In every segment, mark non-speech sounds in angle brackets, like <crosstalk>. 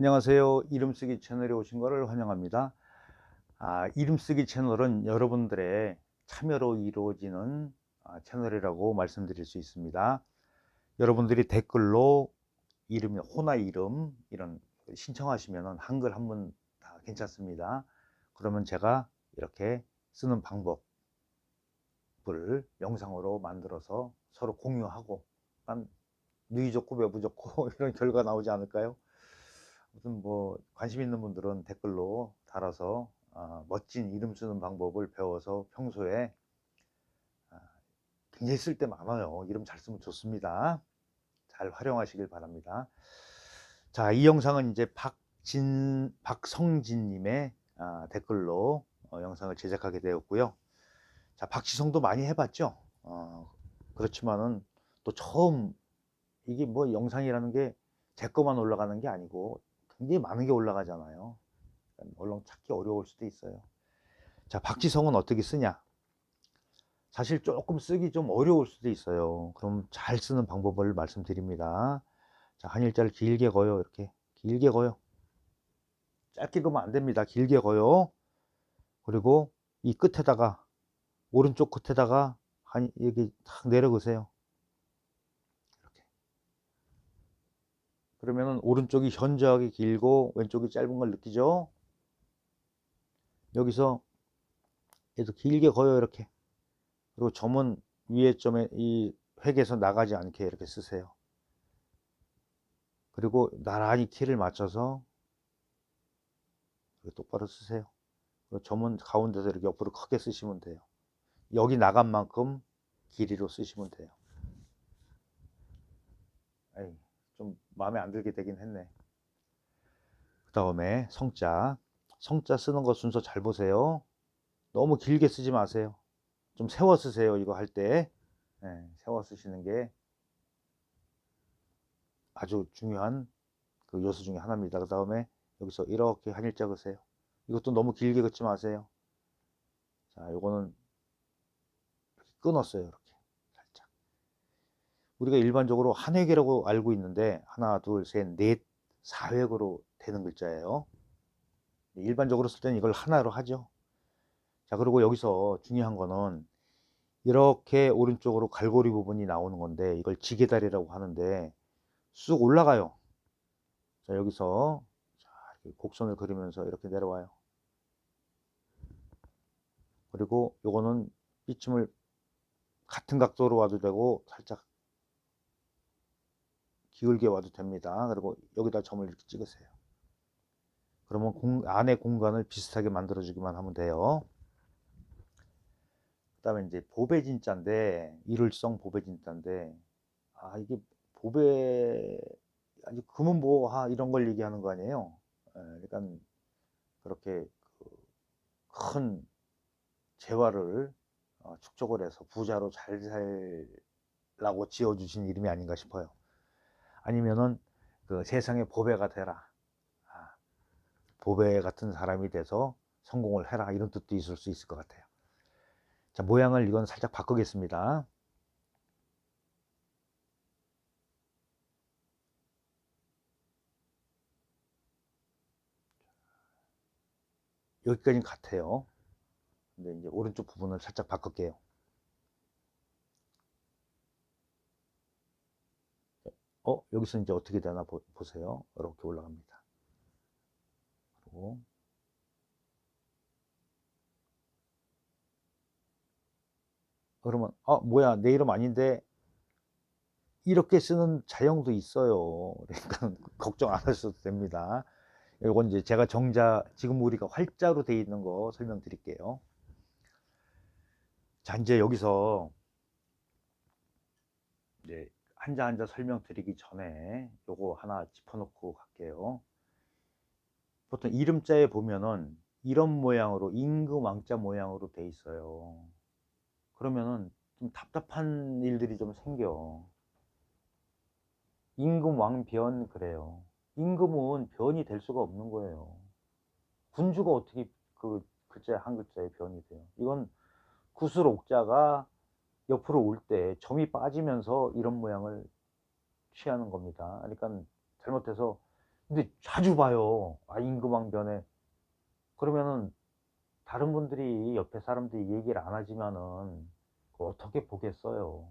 안녕하세요. 이름쓰기 채널에 오신 것을 환영합니다. 아, 이름쓰기 채널은 여러분들의 참여로 이루어지는 아, 채널이라고 말씀드릴 수 있습니다. 여러분들이 댓글로 이름이 호나 이름 이런 신청하시면 한글 한 문 다 괜찮습니다. 그러면 제가 이렇게 쓰는 방법을 영상으로 만들어서 서로 공유하고 한 누이 좋고 매부 좋고 <laughs> 이런 결과 나오지 않을까요? 아무튼 뭐 관심 있는 분들은 댓글로 달아서 아, 멋진 이름 쓰는 방법을 배워서 평소에 아, 굉장히 쓸 때 많아요. 이름 잘 쓰면 좋습니다. 잘 활용하시길 바랍니다. 자, 이 영상은 이제 박진 박성진님의 아, 댓글로 어, 영상을 제작하게 되었고요. 자, 박지성도 많이 해봤죠. 어, 그렇지만은 또 처음 이게 뭐 영상이라는 게제 거만 올라가는 게 아니고 굉장히 많은 게 올라가잖아요. 얼른 찾기 어려울 수도 있어요. 자, 박지성은 어떻게 쓰냐? 사실 조금 쓰기 좀 어려울 수도 있어요. 그럼 잘 쓰는 방법을 말씀드립니다. 자, 한일자를 길게 거요. 이렇게 길게 거요. 짧게 그으면 안 됩니다. 길게 거요. 그리고 이 끝에다가 오른쪽 끝에다가 한 여기 탁 내려 그세요. 이렇게. 그러면은 오른쪽이 현저하게 길고 왼쪽이 짧은 걸 느끼죠? 여기서 얘도 길게 거요 이렇게. 그리고 점은 위에 점에 이 획에서 나가지 않게 이렇게 쓰세요. 그리고 나란히 키를 맞춰서 똑바로 쓰세요. 점은 가운데서 이렇게 옆으로 크게 쓰시면 돼요. 여기 나간 만큼 길이로 쓰시면 돼요. 에이, 좀 마음에 안 들게 되긴 했네. 그 다음에 성자. 성자 쓰는 거 순서 잘 보세요. 너무 길게 쓰지 마세요. 좀 세워 쓰세요. 이거 할 때. 네, 세워 쓰시는 게 아주 중요한 그 요소 중에 하나입니다. 그 다음에 여기서 이렇게 한일자 그세요. 이것도 너무 길게 긋지 마세요. 자, 요거는 끊었어요. 이렇게. 우리가 일반적으로 한 획이라고 알고 있는데 하나, 둘, 셋, 넷, 4획으로 되는 글자예요. 일반적으로 쓸 때는 이걸 하나로 하죠. 자, 그리고 여기서 중요한 거는 이렇게 오른쪽으로 갈고리 부분이 나오는 건데 이걸 지게다리라고 하는데 쑥 올라가요. 자, 여기서 곡선을 그리면서 이렇게 내려와요. 그리고 요거는 삐침을 같은 각도로 와도 되고 살짝 기울게 와도 됩니다. 그리고 여기다 점을 이렇게 찍으세요. 그러면 공, 안에 공간을 비슷하게 만들어 주기만 하면 돼요. 그 다음에 이제 보배진자인데 일을성 보배진자인데 아 이게 보배 아니 금은보화 이런 걸 얘기하는 거 아니에요. 예, 그러니까 그렇게 그 큰 재화를 어, 축적을 해서 부자로 잘 살라고 지어주신 이름이 아닌가 싶어요. 아니면은 그 세상에 보배가 되라. 아, 보배 같은 사람이 돼서 성공을 해라. 이런 뜻도 있을 수 있을 것 같아요. 자, 모양을 이건 살짝 바꾸겠습니다. 여기까지는 같아요. 근데 이제 오른쪽 부분을 살짝 바꿀게요. 어, 여기서 이제 어떻게 되나 보, 세요 이렇게 올라갑니다. 그리고 그러면 어 뭐야 내 이름 아닌데 이렇게 쓰는 자형도 있어요. 그러니까 <laughs> 걱정 안 하셔도 됩니다. 이건 이제 제가 정자 지금 우리가 활자로 되어 있는 거 설명드릴게요. 자 이제 여기서 이제 한자 한자 설명드리기 전에 요거 하나 짚어놓고 갈게요. 보통 이름자에 보면은 이런 모양으로 임금 왕자 모양으로 돼 있어요. 그러면은 좀 답답한 일들이 좀 생겨. 임금 왕변 그래요. 임금은 변이 될 수가 없는 거예요. 군주가 어떻게 그 글자 한 글자에 변이 돼요? 이건 구슬 옥자가 옆으로 올 때 점이 빠지면서 이런 모양을 취하는 겁니다. 그러니까 잘못해서 근데 자주 봐요. 아, 임금왕변에. 그러면은 다른 분들이 옆에 사람들이 얘기를 안 하지만은 어떻게 보겠어요.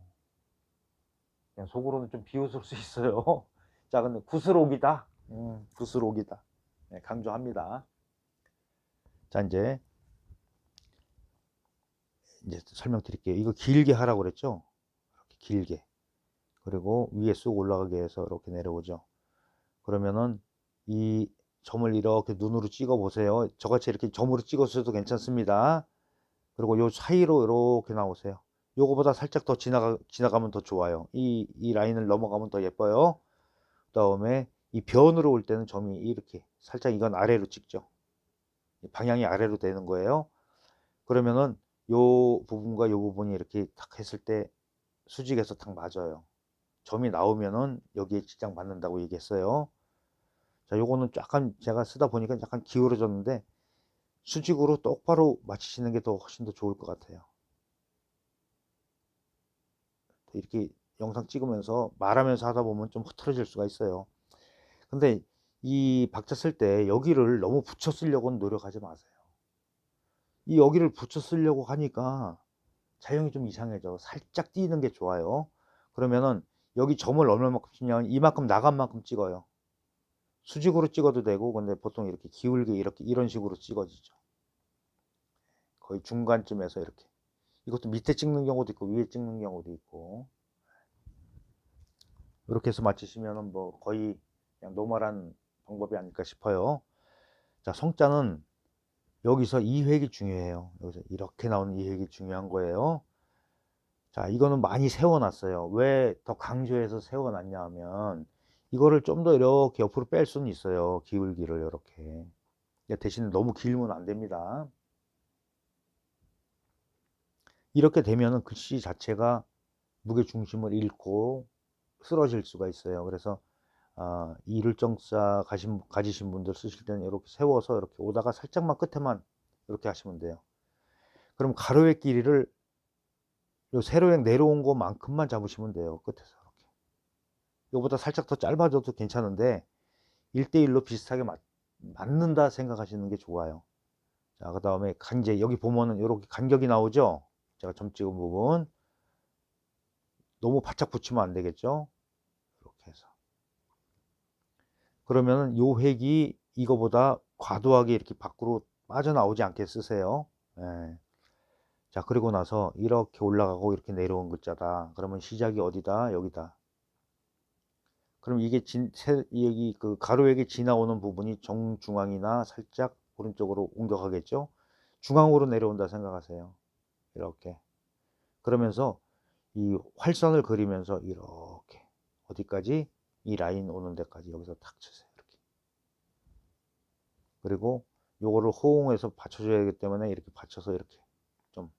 그냥 속으로는 좀 비웃을 수 있어요. <laughs> 자, 근데 구슬옥이다. 음, 구슬옥이다. 네, 강조합니다. 자, 이제 이제 설명드릴게요. 이거 길게 하라고 그랬죠? 이렇게 길게. 그리고 위에 쑥 올라가게 해서 이렇게 내려오죠. 그러면은 이 점을 이렇게 눈으로 찍어 보세요. 저같이 이렇게 점으로 찍었어도 괜찮습니다. 그리고 요 사이로 이렇게 나오세요. 요거보다 살짝 더 지나가, 지나가면 더 좋아요. 이, 이 라인을 넘어가면 더 예뻐요. 그 다음에 이 변으로 올 때는 점이 이렇게 살짝 이건 아래로 찍죠. 방향이 아래로 되는 거예요. 그러면은 요 부분과 요 부분이 이렇게 탁 했을 때 수직에서 탁 맞아요. 점이 나오면은 여기에 직장 맞는다고 얘기했어요. 자, 요거는 약간 제가 쓰다 보니까 약간 기울어졌는데 수직으로 똑바로 맞추시는 게 더 훨씬 더 좋을 것 같아요. 이렇게 영상 찍으면서 말하면서 하다 보면 좀 흐트러질 수가 있어요. 근데 이 박자 쓸 때 여기를 너무 붙여 쓰려고는 노력하지 마세요. 이 여기를 붙여 쓰려고 하니까 자형이 좀 이상해져. 살짝 띄는 게 좋아요. 그러면은 여기 점을 얼마만큼 치냐면 이만큼 나간 만큼 찍어요. 수직으로 찍어도 되고 근데 보통 이렇게 기울게 이렇게 이런 식으로 찍어지죠. 거의 중간쯤에서 이렇게 이것도 밑에 찍는 경우도 있고 위에 찍는 경우도 있고 이렇게 해서 맞추시면은 뭐 거의 그냥 노멀한 방법이 아닐까 싶어요. 자, 성자는 여기서 이 획이 중요해요. 여기서 이렇게 나오는 이 획이 중요한 거예요. 자, 이거는 많이 세워놨어요. 왜 더 강조해서 세워놨냐 하면 이거를 좀 더 이렇게 옆으로 뺄 수는 있어요. 기울기를 이렇게. 대신 너무 길면 안 됩니다. 이렇게 되면은 글씨 자체가 무게 중심을 잃고 쓰러질 수가 있어요. 그래서 아, 이를정사 가신, 가지신 분들 쓰실 때는 이렇게 세워서 이렇게 오다가 살짝만 끝에만 이렇게 하시면 돼요. 그럼 가로의 길이를 요 세로액 내려온 것만큼만 잡으시면 돼요. 끝에서 이렇게. 이거보다 살짝 더 짧아져도 괜찮은데 1대1로 비슷하게 맞, 맞는다 생각하시는 게 좋아요. 자, 그 다음에 간제 여기 보면은 이렇게 간격이 나오죠. 제가 점 찍은 부분 너무 바짝 붙이면 안 되겠죠. 이렇게 해서 그러면은 요 획이 이거보다 과도하게 이렇게 밖으로 빠져나오지 않게 쓰세요. 예. 자, 그리고 나서 이렇게 올라가고 이렇게 내려온 글자다. 그러면 시작이 어디다? 여기다. 그럼 이게 진, 세, 여기 그 가로액이 지나오는 부분이 정중앙이나 살짝 오른쪽으로 옮겨가겠죠? 중앙으로 내려온다 생각하세요. 이렇게. 그러면서 이 활선을 그리면서 이렇게 어디까지? 이 라인 오는 데까지 여기서 탁 치세요. 이렇게. 그리고 요거를 호응해서 받쳐줘야 하기 때문에 이렇게 받쳐서 이렇게 좀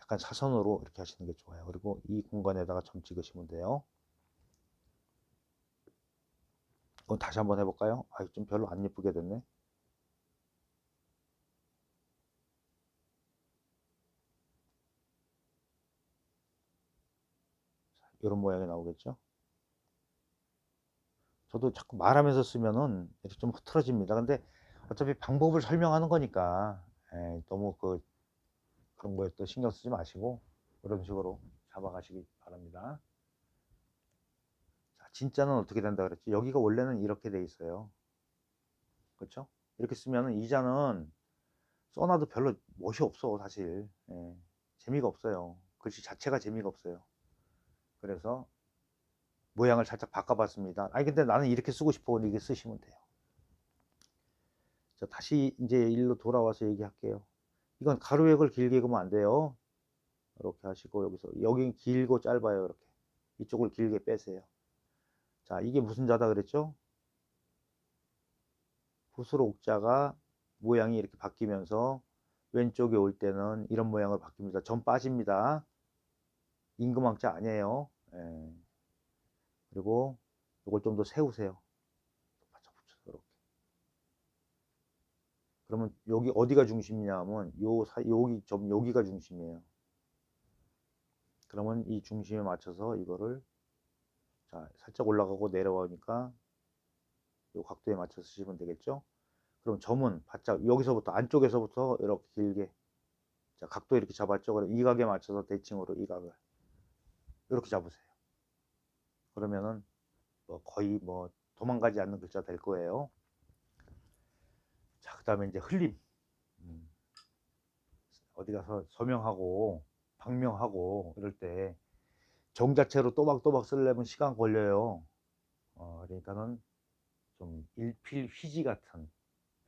약간 사선으로 이렇게 하시는 게 좋아요. 그리고 이 공간에다가 점 찍으시면 돼요. 그럼 다시 한번 해볼까요? 아, 좀 별로 안 예쁘게 됐네. 이런 모양이 나오겠죠? 저도 자꾸 말하면서 쓰면은 이렇게 좀 흐트러집니다. 근데 어차피 방법을 설명하는 거니까 에이, 너무 그 그런 거에 또 신경 쓰지 마시고 이런 식으로 잡아가시기 바랍니다. 자, 진짜는 어떻게 된다 그랬지? 여기가 원래는 이렇게 돼 있어요. 그렇죠? 이렇게 쓰면은 이자는 써놔도 별로 멋이 없어 사실 예, 재미가 없어요. 글씨 자체가 재미가 없어요. 그래서 모양을 살짝 바꿔봤습니다. 아니 근데 나는 이렇게 쓰고 싶어 이렇게 쓰시면 돼요. 자 다시 이제 일로 돌아와서 얘기할게요. 이건 가로액을 길게 그으면 안 돼요. 이렇게 하시고 여기서 여기 길고 짧아요 이렇게 이쪽을 길게 빼세요. 자 이게 무슨 자다 그랬죠? 붓으로 옥자가 모양이 이렇게 바뀌면서 왼쪽에 올 때는 이런 모양을 바뀝니다. 점 빠집니다. 임금왕자 아니에요. 예. 그리고 이걸 좀 더 세우세요. 맞춰 붙여서 이렇게. 그러면 여기 어디가 중심이냐 하면 요 사, 여기 좀 여기가 중심이에요. 그러면 이 중심에 맞춰서 이거를 자 살짝 올라가고 내려가니까 요 각도에 맞춰 쓰시면 되겠죠. 그럼 점은 바짝 여기서부터 안쪽에서부터 이렇게 길게 자 각도 이렇게 잡았죠. 그럼 이 각에 맞춰서 대칭으로 이 각을 이렇게 잡으세요. 그러면은 뭐 거의 뭐 도망가지 않는 글자 될 거예요. 자, 그 다음에 이제 흘림. 음. 어디 가서 서명하고 방명하고 이럴 때 정 자체로 또박또박 쓰려면 시간 걸려요. 어, 그러니까는 좀 일필 휘지 같은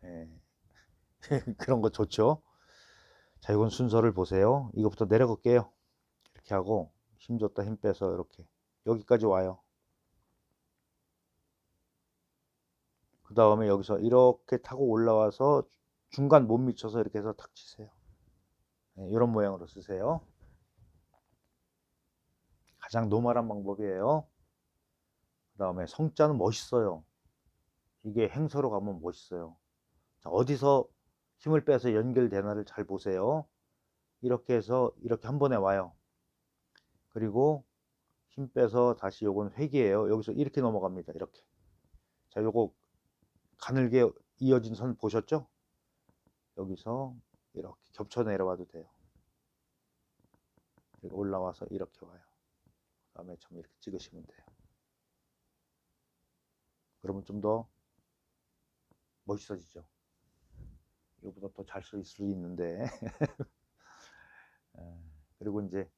예. <laughs> 그런 거 좋죠. 자, 이건 순서를 보세요. 이것부터 내려갈게요. 이렇게 하고 힘 줬다 힘 빼서 이렇게 여기까지 와요. 그 다음에 여기서 이렇게 타고 올라와서 중간 못 미쳐서 이렇게 해서 탁 치세요. 네, 이런 모양으로 쓰세요. 가장 노멀한 방법이에요. 그 다음에 성자는 멋있어요. 이게 행서로 가면 멋있어요. 자, 어디서 힘을 빼서 연결되나를 잘 보세요. 이렇게 해서 이렇게 한 번에 와요. 그리고 힘 빼서 다시 요건 회기예요. 여기서 이렇게 넘어갑니다. 이렇게. 자, 요거 가늘게 이어진 선 보셨죠? 여기서 이렇게 겹쳐 내려와도 돼요. 올라와서 이렇게 와요. 그 다음에 점 이렇게 찍으시면 돼요. 그러면 좀 더 멋있어지죠. 이거보다 더잘쓸수 있는데. <laughs> 예, 그리고 이제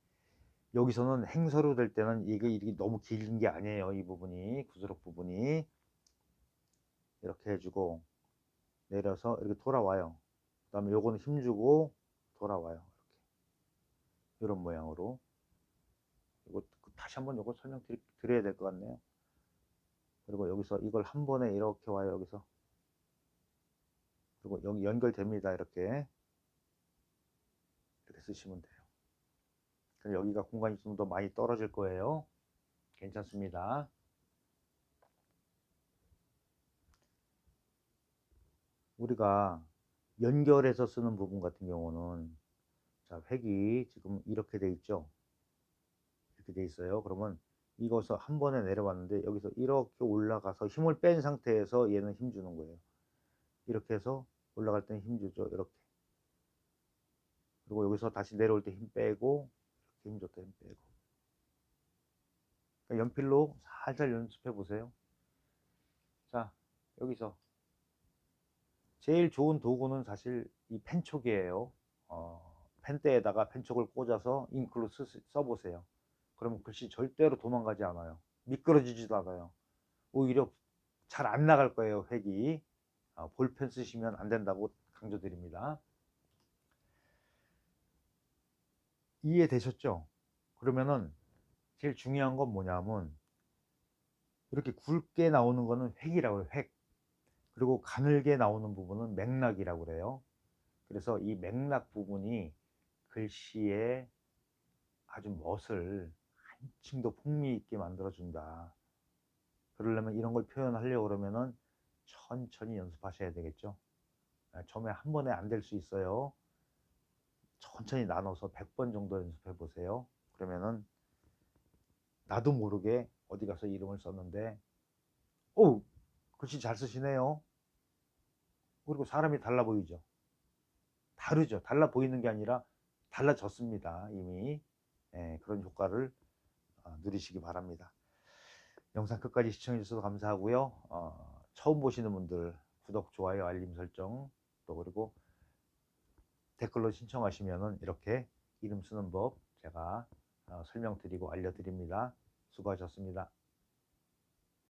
여기서는 행서로 될 때는 이게 이게 너무 긴게 아니에요. 이 부분이 구스럭 부분이 이렇게 해주고 내려서 이렇게 돌아와요. 그 다음에 요거는 힘주고 돌아와요. 이렇게 이런 모양으로 이거 다시 한번 요거 설명 드리, 드려야 될 것 같네요. 그리고 여기서 이걸 한 번에 이렇게 와요. 여기서 그리고 여기 연결됩니다. 이렇게 이렇게 쓰시면 돼요. 여기가 공간이 좀 더 많이 떨어질 거예요. 괜찮습니다. 우리가 연결해서 쓰는 부분 같은 경우는 자 획이 지금 이렇게 돼 있죠? 이렇게 돼 있어요. 그러면 이것을 한 번에 내려왔는데 여기서 이렇게 올라가서 힘을 뺀 상태에서 얘는 힘 주는 거예요. 이렇게 해서 올라갈 때는 힘 주죠. 이렇게. 그리고 여기서 다시 내려올 때 힘 빼고 힘 줬다 힘 빼고 그러니까 연필로 살살 연습해 보세요 자 여기서 제일 좋은 도구는 사실 이 펜촉이에요. 어, 펜대에다가 펜촉을 꽂아서 잉크로 쓰, 써보세요. 그러면 글씨 절대로 도망가지 않아요. 미끄러지지도 않아요. 오히려 잘 안 나갈 거예요, 획이. 어, 볼펜 쓰시면 안 된다고 강조드립니다. 이해되셨죠? 그러면은 제일 중요한 건 뭐냐면 이렇게 굵게 나오는 거는 획이라고 해요, 획. 그리고 가늘게 나오는 부분은 맥락이라고 그래요. 그래서 이 맥락 부분이 글씨의 아주 멋을 한층 더 풍미 있게 만들어 준다. 그러려면 이런 걸 표현하려고 그러면은 천천히 연습하셔야 되겠죠. 아, 처음에 한 번에 안 될 수 있어요. 천천히 나눠서 100번 정도 연습해 보세요. 그러면은 나도 모르게 어디 가서 이름을 썼는데 오 글씨 잘 쓰시네요. 그리고 사람이 달라 보이죠. 다르죠. 달라 보이는 게 아니라 달라졌습니다. 이미 예, 그런 효과를 어, 누리시기 바랍니다. 영상 끝까지 시청해 주셔서 감사하고요. 어, 처음 보시는 분들 구독, 좋아요, 알림 설정 또 그리고 댓글로 신청하시면 이렇게 이름 쓰는 법 제가 어, 설명드리고 알려드립니다. 수고하셨습니다.